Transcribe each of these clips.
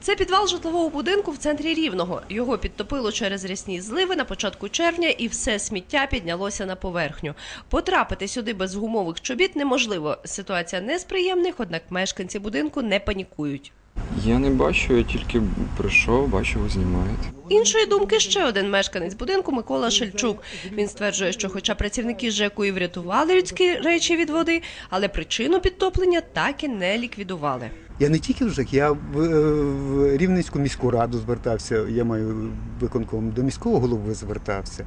Це підвал житлового будинку в центрі Рівного. Його підтопило через рясні зливи на початку червня, і все сміття піднялося на поверхню. Потрапити сюди без гумових чобіт неможливо. Ситуація не з приємних, однак мешканці будинку не панікують. Я не бачу, я тільки прийшов, бачу, ви знімаєте. Іншої думки ще один мешканець будинку Микола Шельчук. Він стверджує, що, хоча працівники ЖЕКу і врятували людські речі від води, але причину підтоплення так і не ліквідували. Я не тільки в ЖЕК, я в, е, в Рівненську міську раду звертався. Я маю виконком до міського голови звертався.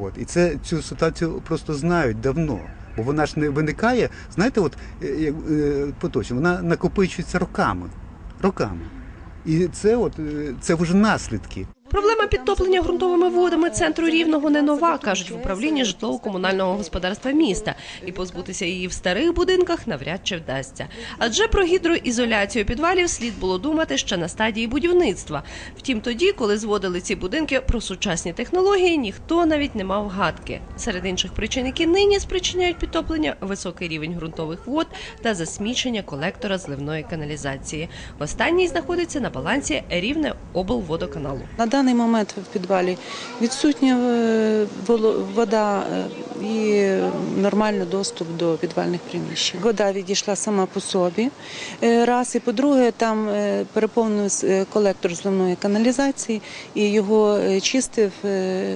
От і це цю ситуацію просто знають давно. Бо вона ж не виникає, знаєте, от е, е, поточно, вона накопичується роками. Роками. І це от е, це вже наслідки. Підтоплення ґрунтовими водами центру рівного не нова, кажуть в управлінні житлово-комунального господарства міста. І позбутися її в старих будинках навряд чи вдасться. Адже про гідроізоляцію підвалів слід було думати ще на стадії будівництва. Втім, тоді, коли зводили ці будинки про сучасні технології, ніхто навіть не мав гадки. Серед інших причин, які нині спричиняють підтоплення, високий рівень ґрунтових вод та засмічення колектора зливної каналізації. Останній знаходиться на балансі рівне облводоканалу. На даний момент в підвалі відсутня е, вода е, і нормальний доступ до підвальних приміщень. Вода відійшла сама по собі. е, Раз і по-друге, там переповнився колектор зливної каналізації і його чистив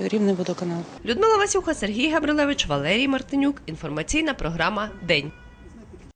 рівний водоканал. Людмила Васюха, Сергій Габрилевич, Валерій Мартинюк. Інформаційна програма День.